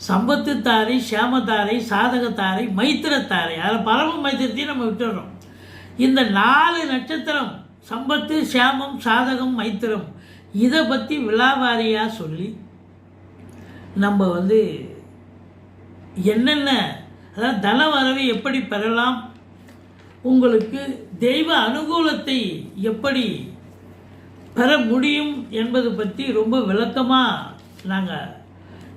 சம்பத்து தாரை சாதகத்தாரை மைத்திரத்தாரை. அதில் பரம மைத்திரத்தையும் நம்ம விட்டுடுறோம் இந்த நாலு நட்சத்திரம் சம்பத்து சேமம் சாதகம் மைத்திரம் இதை பற்றி விழாவாரியாக சொல்லி நம்ம வந்து என்னென்ன அதாவது தன வரவை எப்படி பெறலாம் உங்களுக்கு தெய்வ அனுகூலத்தை எப்படி பெற முடியும் என்பது பற்றி ரொம்ப விளக்கமாக நாங்கள்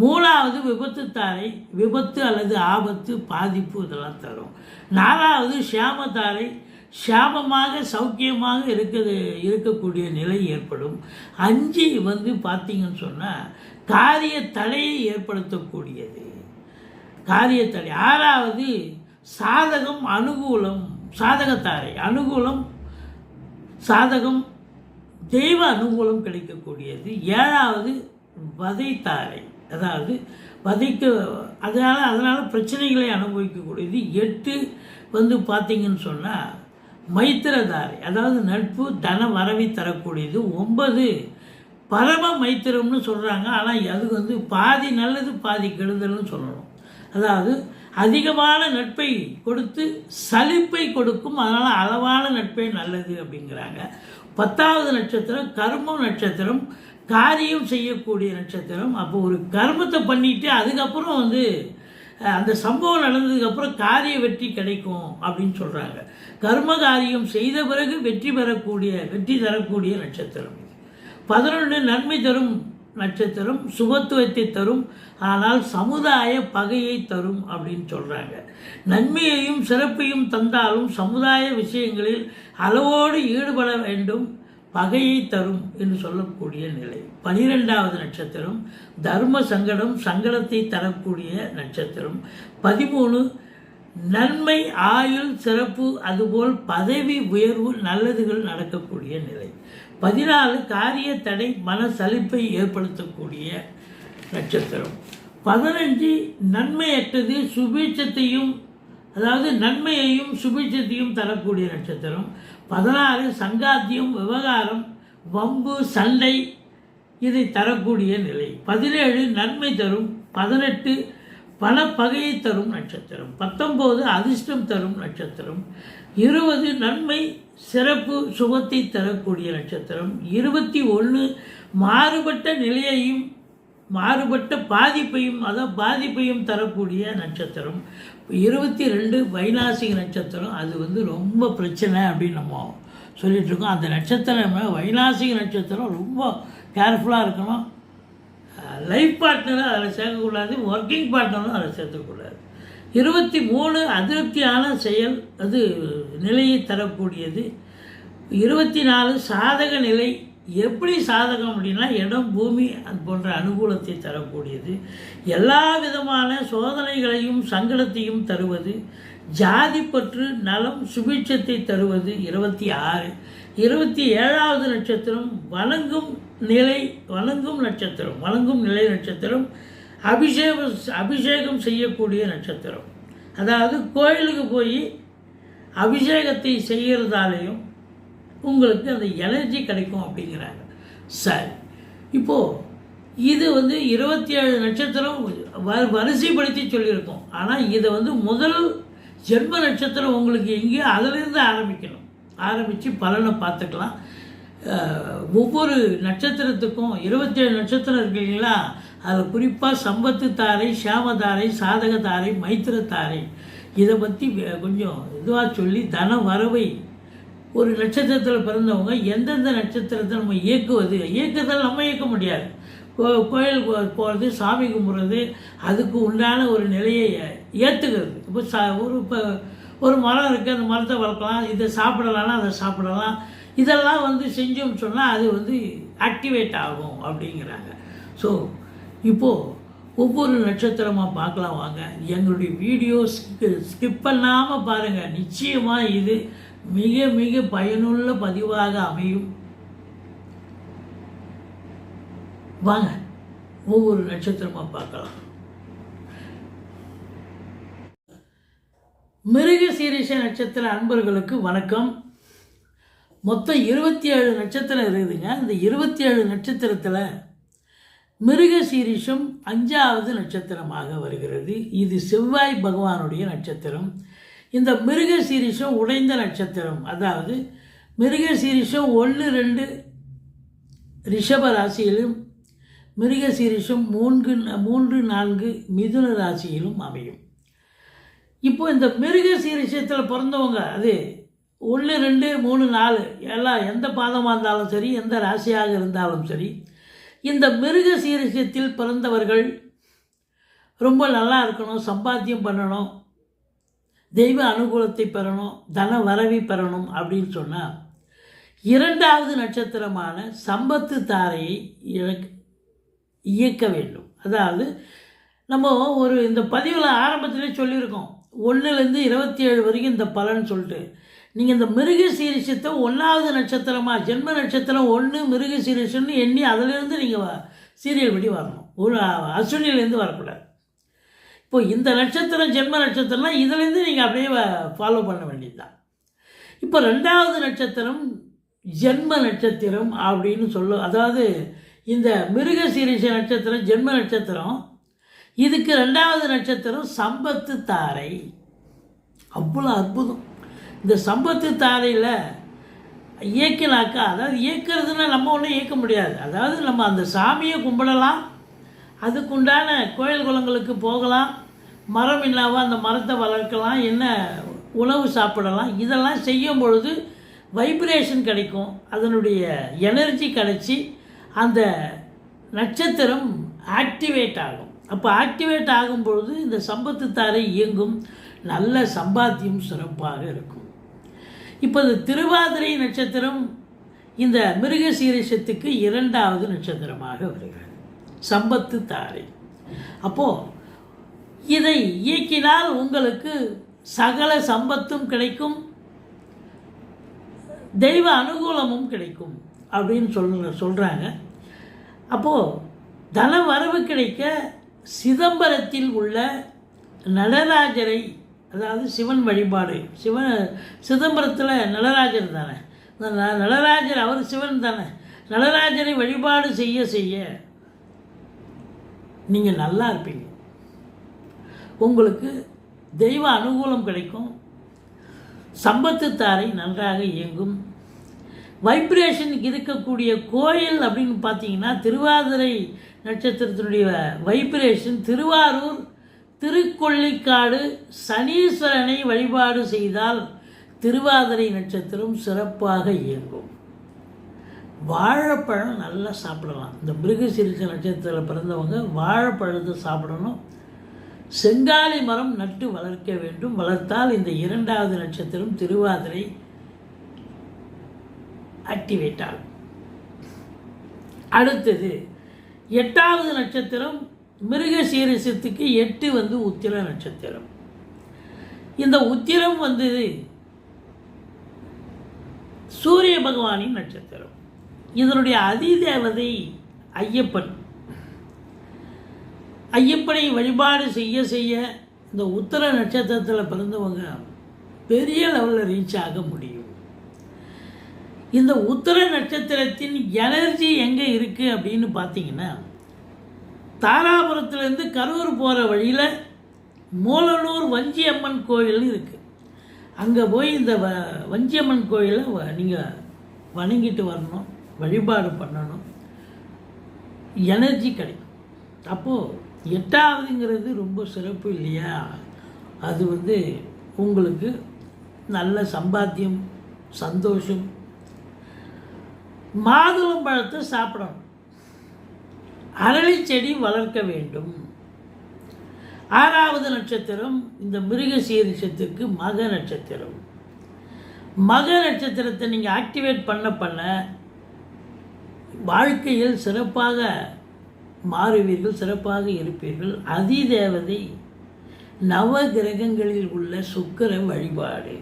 மூணாவது விபத்து தாரை விபத்து அல்லது ஆபத்து பாதிப்பு இதெல்லாம் தரும். நாலாவது ஷியாமத்தாரை சாபமாக சௌக்கியமாக இருக்கிறது இருக்கக்கூடிய நிலை ஏற்படும். அஞ்சு வந்து பார்த்தீங்கன்னு சொன்னால் காரிய தடையை ஏற்படுத்தக்கூடியது. காரியத்தடை ஆறாவது சாதகம் அனுகூலம் சாதகத்தாரை. அனுகூலம் சாதகம் தெய்வ அனுகூலம் கிடைக்கக்கூடியது. ஏழாவது வதைத்தாரை. அதாவது வதைக்க அதனால் அதனால் பிரச்சனைகளை அனுபவிக்கக்கூடியது எட்டு வந்து பார்த்திங்கன்னு சொன்னால் மைத்திரதாரி அதாவது நட்பு தன வரவை தரக்கூடியது. ஒன்பது பரம மைத்திரம்னு சொல்கிறாங்க ஆனால் அது வந்து பாதி நல்லது பாதி கெடுதல்னு சொல்லணும். அதாவது அதிகமான நட்பை கொடுத்து சலிப்பை கொடுக்கும். அதனால் அளவான நட்பே நல்லது அப்படிங்கிறாங்க. பத்தாவது நட்சத்திரம் கர்மம் நட்சத்திரம். காரியம் செய்யக்கூடிய நட்சத்திரம். அப்போ ஒரு கர்மத்தை பண்ணிட்டு அதுக்கப்புறம் வந்து அந்த சம்பவம் நடந்ததுக்கப்புறம் காரிய வெற்றி கிடைக்கும் அப்படின்னு சொல்கிறாங்க கர்ம காரியம் செய்த பிறகு வெற்றி பெறக்கூடிய வெற்றி தரக்கூடிய நட்சத்திரம் இது. பதினொன்று நன்மை தரும் நட்சத்திரம் சுபத்துவத்தை தரும் ஆனால் சமுதாய பகையை தரும் அப்படின்னு சொல்கிறாங்க நன்மையையும் சிறப்பையும் தந்தாலும் சமுதாய விஷயங்களில் அளவோடு ஈடுபட வேண்டும். பகையை தரும் என்று சொல்லக்கூடிய நிலை. பனிரெண்டாவது நட்சத்திரம் தர்ம சங்கடம் சங்கடத்தை தரக்கூடிய நட்சத்திரம். பதிமூணு நன்மை ஆயுள் சிறப்பு அதுபோல் பதவி உயர்வு நல்லதுகள் நடக்கக்கூடிய நிலை. பதினாலு காரிய தடை மன சலிப்பை ஏற்படுத்தக்கூடிய நட்சத்திரம். பதினஞ்சு நன்மையற்றது சுபீட்சத்தையும் அதாவது நன்மையையும் சுபீட்சத்தையும் தரக்கூடிய நட்சத்திரம். பதினாறு சங்காத்தியம் விவகாரம் வம்பு சண்டை இதை தரக்கூடிய நிலை. பதினேழு நன்மை தரும் பதினெட்டு பல பகையை தரும் நட்சத்திரம். பத்தொம்போது அதிர்ஷ்டம் தரும் நட்சத்திரம். இருபது நன்மை சிறப்பு சுகத்தை தரக்கூடிய நட்சத்திரம். இருபத்தி ஒன்று மாறுபட்ட நிலையையும் மாறுபட்ட பாதிப்பையும் அதாவது பாதிப்பையும் தரக்கூடிய நட்சத்திரம். இருபத்தி ரெண்டு வைநாசிக நட்சத்திரம் அது வந்து ரொம்ப பிரச்சனை அப்படின்னு நம்ம சொல்லிகிட்டு இருக்கோம். அந்த நட்சத்திரம் வைநாசிக நட்சத்திரம் ரொம்ப கேர்ஃபுல்லாக இருக்கணும். லைஃப் பார்ட்னரும் அதில் சேர்க்கக்கூடாது ஒர்க்கிங் பார்ட்னரும் அதில் சேர்த்துக்கூடாது இருபத்தி மூணு அதிருப்தியான செயல் அது நிலையை தரக்கூடியது. இருபத்தி நாலு சாதக நிலை எப்படி சாதகம் அப்படின்னா இடம் பூமி அது போன்ற அனுகூலத்தை தரக்கூடியது. எல்லா விதமான சோதனைகளையும் சங்கடத்தையும் தருவது. ஜாதி பற்று நலம் சுபிட்சத்தை தருவது இருபத்தி ஆறு. இருபத்தி ஏழாவது நட்சத்திரம் வணங்கும் நிலை வணங்கும் நட்சத்திரம் வணங்கும் நிலை நட்சத்திரம் அபிஷேகம் அபிஷேகம் செய்யக்கூடிய நட்சத்திரம். அதாவது கோயிலுக்கு போய் அபிஷேகத்தை செய்கிறதாலையும் உங்களுக்கு அந்த எனர்ஜி கிடைக்கும் அப்படிங்கிறாங்க. சரி. இப்போது இது வந்து இருபத்தி ஏழு நட்சத்திரம் வ வரிசைப்படுத்தி சொல்லியிருக்கோம். ஆனால் இதை வந்து முதல் ஜென்ம நட்சத்திரம் உங்களுக்கு எங்கேயோ அதிலிருந்து ஆரம்பிக்கணும். ஆரம்பித்து பலனை பார்த்துக்கலாம். ஒவ்வொரு நட்சத்திரத்துக்கும் இருபத்தேழு நட்சத்திரம் இருக்கு இல்லைங்களா? அதில் குறிப்பாக சம்பத்து தாரை சாமதாரை சாதக தாரை மைத்திர தாரை. இதை பற்றி கொஞ்சம் இதுவாக சொல்லி தன வரவை ஒரு நட்சத்திரத்தில் பிறந்தவங்க எந்தெந்த நட்சத்திரத்தை நம்ம இயக்குவது? இயக்கத்தில் நம்ம இயக்க முடியாது. கோ- கோயில் போகிறது சாமி கும்பிட்றது அதுக்கு உண்டான ஒரு நிலையை ஏற்றுக்கிறது இப்போ சா ஒரு இப்போ ஒரு மரம் இருக்குது அந்த மரத்தை வளர்க்கலாம். இதை சாப்பிடலாம்னா அதை சாப்பிடலாம். இதெல்லாம் வந்து செஞ்சோம்னு சொன்னால் அது வந்து ஆக்டிவேட் ஆகும் அப்படிங்கிறாங்க. ஸோ இப்போது ஒவ்வொரு நட்சத்திரமாக பார்க்கலாம் வாங்க. எங்களுடைய வீடியோ ஸ்கிப் பண்ணாமல் பாருங்கள் நிச்சயமாக இது மிக மிக பயனுள்ள பதிவாக அமையும். வாங்க ஒவ்வொரு நட்சத்திரமாக பார்க்கலாம். மிருக சீரிஷ நட்சத்திர அன்பர்களுக்கு வணக்கம். மொத்தம் இருபத்தி ஏழு நட்சத்திரம் இருக்குதுங்க. இந்த இருபத்தி ஏழு நட்சத்திரத்தில் மிருக சீரிஷம் அஞ்சாவது நட்சத்திரமாக வருகிறது. இது செவ்வாய் பகவானுடைய நட்சத்திரம். இந்த மிருக சீரிஷம் உடைந்த நட்சத்திரம். அதாவது மிருக சீரிஷம் ஒன்று ரெண்டு ரிஷப ராசியிலும் மிருக சீரிஷம் மூன்று மூன்று நான்கு மிதுன ராசியிலும் அமையும். இப்போ இந்த மிருக சீரிஷத்தில் பிறந்தவங்க அது ஒன்று ரெண்டு மூணு நாலு எல்லாம் எந்த பாதமாக இருந்தாலும் சரி எந்த ராசியாக இருந்தாலும் சரி இந்த மிருக சீரிஷத்தில் பிறந்தவர்கள் ரொம்ப நல்லா இருக்கணும் சம்பாத்தியம் பண்ணணும் தெய்வ அனுகூலத்தை பெறணும் தன வரவி பெறணும் அப்படின்னு சொன்னால் இரண்டாவது நட்சத்திரமான சம்பத்து தாரையை இயக்க வேண்டும். அதாவது நம்ம ஒரு இந்த பதிவில் ஆரம்பத்திலே சொல்லியிருக்கோம். ஒன்றுலேருந்து இருபத்தி ஏழு வரைக்கும் இந்த பலன் சொல்லிட்டு நீங்கள் இந்த மிருக சீரிஷத்தை ஒன்றாவது நட்சத்திரமாக ஜென்ம நட்சத்திரம் ஒன்று மிருக சீரிஷம்னு எண்ணி அதிலிருந்து நீங்கள் சீரியல் படி வரணும். ஒரு அஸ்வினிலேருந்து வரக்கூடாது. இப்போ இந்த நட்சத்திரம் ஜென்ம நட்சத்திரம்லாம் இதுலேருந்து நீங்கள் அப்படியே ஃபாலோ பண்ண வேண்டியதுதான். இப்போ ரெண்டாவது நட்சத்திரம் ஜென்ம நட்சத்திரம் அப்படின்னு சொல்லும் அதாவது இந்த மிருக சீரிஷ நட்சத்திரம் ஜென்ம நட்சத்திரம் இதுக்கு ரெண்டாவது நட்சத்திரம் சம்பத்து தாரை. அவ்வளோ அற்புதம். இந்த சம்பத்து தாரையில் இயக்கினாக்கா அதாவது இயக்கிறதுனா நம்ம ஒன்றும் இயக்க முடியாது. அதாவது நம்ம அந்த சாமியை கும்பிடலாம் அதுக்குண்டான கோயில் குளங்களுக்கு போகலாம் மரம் இல்லாமல் அந்த மரத்தை வளர்க்கலாம் என்ன உணவு சாப்பிடலாம் இதெல்லாம் செய்யும் பொழுது வைப்ரேஷன் கிடைக்கும் அதனுடைய எனர்ஜி கிடைச்சி அந்த நட்சத்திரம் ஆக்டிவேட் ஆகும். அப்போ ஆக்டிவேட் ஆகும் பொழுது இந்த சம்பத்து தாரை இயங்கும் நல்ல சம்பாத்தியம் சிறப்பாக இருக்கும். இப்போ இந்த திருவாதிரை நட்சத்திரம் இந்த மிருக சீரிஷத்துக்கு இரண்டாவது நட்சத்திரமாக வருகிறது. சம்பத்து தாரை. அப்போது இதை இயக்கினால் உங்களுக்கு சகல சம்பத்தும் கிடைக்கும் தெய்வ அனுகூலமும் கிடைக்கும் அப்படின்னு சொல் சொல்கிறாங்க அப்போது தன வரவு கிடைக்க சிதம்பரத்தில் உள்ள நடராஜரை அதாவது சிவன் வழிபாடு சிவன் சிதம்பரத்தில் நடராஜர் தானே. நடராஜர் அவர் சிவன் தானே. நடராஜரை வழிபாடு செய்ய செய்ய நீங்கள் நல்லா இருப்பீங்க. உங்களுக்கு தெய்வ அனுகூலம் கிடைக்கும். சம்பத்துத்தாரை நன்றாக இயங்கும். வைப்ரேஷன் இருக்கக்கூடிய கோயில் அப்படின்னு பார்த்தீங்கன்னா திருவாதிரை நட்சத்திரத்தினுடைய வைப்ரேஷன் திருவாரூர் திருக்கொள்ளிக்காடு சனீஸ்வரனை வழிபாடு செய்தால் திருவாதிரை நட்சத்திரம் சிறப்பாக இயங்கும். வாழைப்பழம் நல்லா சாப்பிடலாம். இந்த மிருகசீரிச நட்சத்திரத்தில் பிறந்தவங்க வாழைப்பழத்தை சாப்பிடணும். செங்காலி மரம் நட்டு வளர்க்க வேண்டும். வளர்த்தால் இந்த இரண்டாவது நட்சத்திரம் திருவாதிரை ஆக்டிவேட் ஆகும். அடுத்தது எட்டாவது நட்சத்திரம் மிருக சீரசத்துக்கு எட்டு வந்து உத்திர நட்சத்திரம். இந்த உத்திரம் வந்து சூரிய பகவானின் நட்சத்திரம். இதனுடைய அதிதேவதை ஐயப்பன். ஐயப்பனை வழிபாடு செய்ய செய்ய இந்த உத்தர நட்சத்திரத்தில் பிறந்தவங்க பெரிய லெவலில் ரீச் ஆக முடியும். இந்த உத்தர நட்சத்திரத்தின் எனர்ஜி எங்கே இருக்குது அப்படின்னு பார்த்தீங்கன்னா தாராபுரத்துலேருந்து கரூர் போகிற வழியில் மூலனூர் வஞ்சியம்மன் கோயில் இருக்குது அங்கே போய் இந்த வ வஞ்சியம்மன் கோயிலை வ நீங்கள் வணங்கிட்டு வரணும். வழிபாடு பண்ணணும். எனர்ஜி கிடைக்கும். அப்போது எட்டாவதுங்கிறது ரொம்ப சிறப்பு இல்லையா? அது வந்து உங்களுக்கு நல்ல சம்பாத்தியம் சந்தோஷம். மாதுளம் பழத்தை சாப்பிடணும். அரளி செடி வளர்க்க வேண்டும். ஆறாவது நட்சத்திரம் இந்த மிருக சீரிஷத்துக்கு மக நட்சத்திரம். மக நட்சத்திரத்தை நீங்கள் ஆக்டிவேட் பண்ண பண்ண வாழ்க்கையில் சிறப்பாக மாறுவீர்கள் சிறப்பாக இருப்பீர்கள். அதிதேவதை நவ கிரகங்களில் உள்ள சுக்கிர வழிபாடு.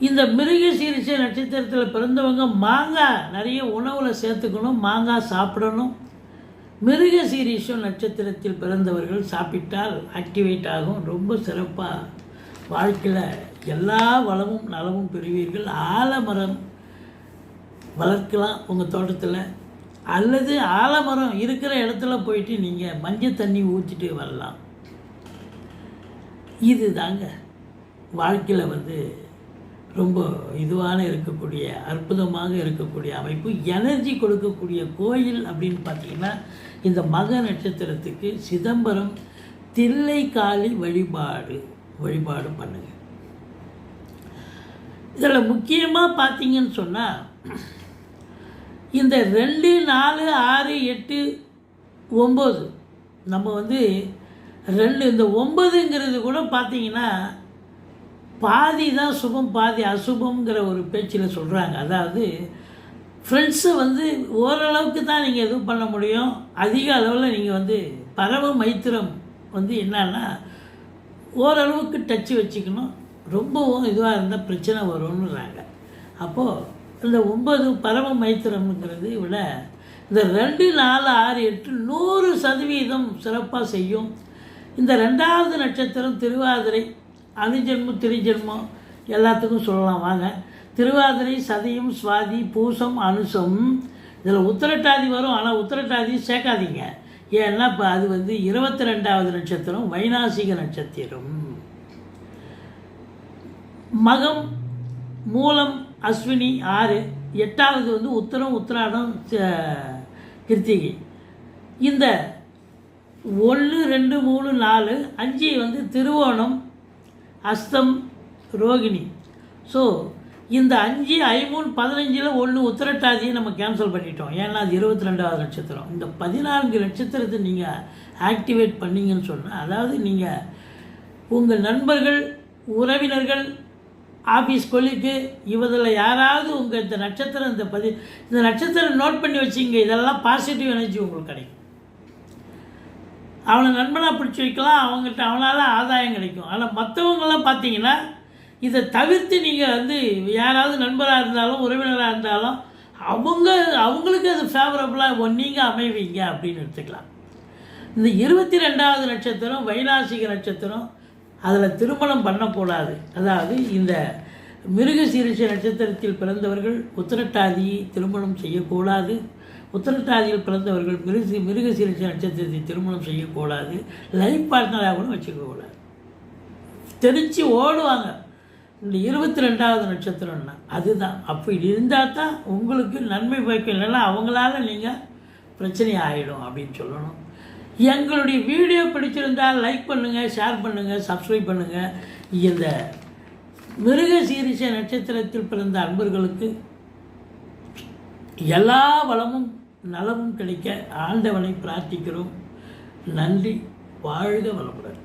இந்த மிருக சீரிசை நட்சத்திரத்தில் பிறந்தவங்க மாங்காய் நிறைய உணவில் சேர்த்துக்கணும் மாங்காய் சாப்பிடணும். மிருக சீரிஷம் நட்சத்திரத்தில் பிறந்தவர்கள் சாப்பிட்டால் ஆக்டிவேட் ஆகும். ரொம்ப சிறப்பாக வாழ்க்கையில் எல்லா வளமும் நலமும் பெறுவீர்கள். ஆலமரம் வளர்க்கலாம் உங்கள் தோட்டத்தில். அல்லது ஆலமரம் இருக்கிற இடத்துல போயிட்டு நீங்கள் மஞ்சள் தண்ணி ஊற்றிட்டு வரலாம். இது தாங்க வாழ்க்கையில் வந்து ரொம்ப இதுவான இருக்கக்கூடிய அற்புதமாக இருக்கக்கூடிய அமைப்பு. எனர்ஜி கொடுக்கக்கூடிய கோயில் அப்படின்னு பார்த்தீங்கன்னா இந்த மக நட்சத்திரத்துக்கு சிதம்பரம் தில்லைக்காளி வழிபாடு வழிபாடு பண்ணுங்க. இதில் முக்கியமாக பார்த்தீங்கன்னு சொன்னால் இந்த ரெண்டு நாலு ஆறு எட்டு ஒம்பது. நம்ம வந்து ரெண்டு இந்த ஒம்பதுங்கிறது கூட பார்த்தீங்கன்னா பாதி தான் சுபம் பாதி அசுபம்ங்கிற ஒரு பேச்சில் சொல்கிறாங்க அதாவது ஃப்ரெண்ட்ஸை வந்து ஓரளவுக்கு தான் நீங்கள் எதுவும் பண்ண முடியும். அதிக அளவில் நீங்கள் வந்து பரவ மைத்திரம் வந்து என்னன்னா ஓரளவுக்கு டச்சு வச்சுக்கணும். ரொம்பவும் இதுவாக இருந்தால் பிரச்சனை வரும்னுறாங்க. அப்போது இந்த ஒன்பது பரம மைத்திரம்ங்கிறது விட இந்த ரெண்டு நாலு ஆறு எட்டு நூறு சதவீதம் சிறப்பாக செய்யும். இந்த ரெண்டாவது நட்சத்திரம் திருவாதிரை அணுஜென்மம் திரிஜென்மம் எல்லாத்துக்கும் சொல்லலாம். வாங்க. திருவாதிரை சதயம் சுவாதி பூசம் அனுசம். இதில் உத்திரட்டாதி வரும் ஆனால் உத்திரட்டாதி சேர்க்காதீங்க. ஏன்னா இப்போ அது வந்து இருபத்தி ரெண்டாவது நட்சத்திரம் வைநாசிக நட்சத்திரம். மகம் மூலம் அஸ்வினி ஆறு எட்டாவது வந்து உத்தரம் உத்திராடம் கிருத்திகை. இந்த ஒன்று ரெண்டு மூணு நாலு அஞ்சு வந்து திருவோணம் அஸ்தம் ரோகிணி. ஸோ இந்த அஞ்சு ஐமூணு பதினஞ்சில் ஒன்று உத்திரட்டாதியை நம்ம கேன்சல் பண்ணிட்டோம். ஏன்னா அது இருபத்தி ரெண்டாவது நட்சத்திரம். இந்த பதினான்கு நட்சத்திரத்தை நீங்கள் ஆக்டிவேட் பண்ணீங்கன்னு சொன்னால் அதாவது நீங்கள் உங்கள் நண்பர்கள் உறவினர்கள் ஆஃபீஸ் கொல்லிக்கு இவதில் யாராவது உங்கள் இந்த நட்சத்திரம் இந்த பதி இந்த நட்சத்திரம் நோட் பண்ணி வச்சுங்க இதெல்லாம் பாசிட்டிவ் எனர்ஜி உங்களுக்கு கிடைக்கும். அவனை நண்பனாக பிடிச்சி வைக்கலாம் அவங்ககிட்ட அவனால் ஆதாயம் கிடைக்கும். ஆனால் மற்றவங்களாம் பார்த்தீங்கன்னா இதை தவிர்த்து நீங்கள் வந்து யாராவது நண்பராக இருந்தாலும் உறவினராக இருந்தாலும் அவங்க அவங்களுக்கு அது ஃபேவரபுளாக நீங்கள் அமைவீங்க அப்படின்னு எடுத்துக்கலாம். இந்த இருபத்தி ரெண்டாவது நட்சத்திரம் வைநாசிக நட்சத்திரம் அதில் திருமணம் பண்ணக்கூடாது அதாவது இந்த மிருக சீரிஷ நட்சத்திரத்தில் பிறந்தவர்கள் உத்திரட்டாதியை திருமணம் செய்யக்கூடாது. உத்திரட்டாதியில் பிறந்தவர்கள் மிருக மிருக சீரிஷ நட்சத்திரத்தை திருமணம் செய்யக்கூடாது. லைஃப் பார்ட்னராக கூட வச்சுக்கக்கூடாது. தெரிச்சு ஓடுவாங்க. இந்த இருபத்தி ரெண்டாவது நட்சத்திரம்னா அதுதான். அப்படி இருந்தால் தான் உங்களுக்கு நன்மை பயக்கும் இல்லைன்னா அவங்களால நீங்கள் பிரச்சனை ஆகிடும் அப்படின்னு சொல்லணும். எங்களுடைய வீடியோ பிடிச்சிருந்தால் லைக் பண்ணுங்கள் ஷேர் பண்ணுங்கள் சப்ஸ்கிரைப் பண்ணுங்கள் இந்த மிருக சீரிச நட்சத்திரத்தில் பிறந்த அன்பர்களுக்கு எல்லா வளமும் நலமும் கிடைக்க ஆண்டவனை பிரார்த்திக்கிறோம். நன்றி வாழ்க வளமுடன்.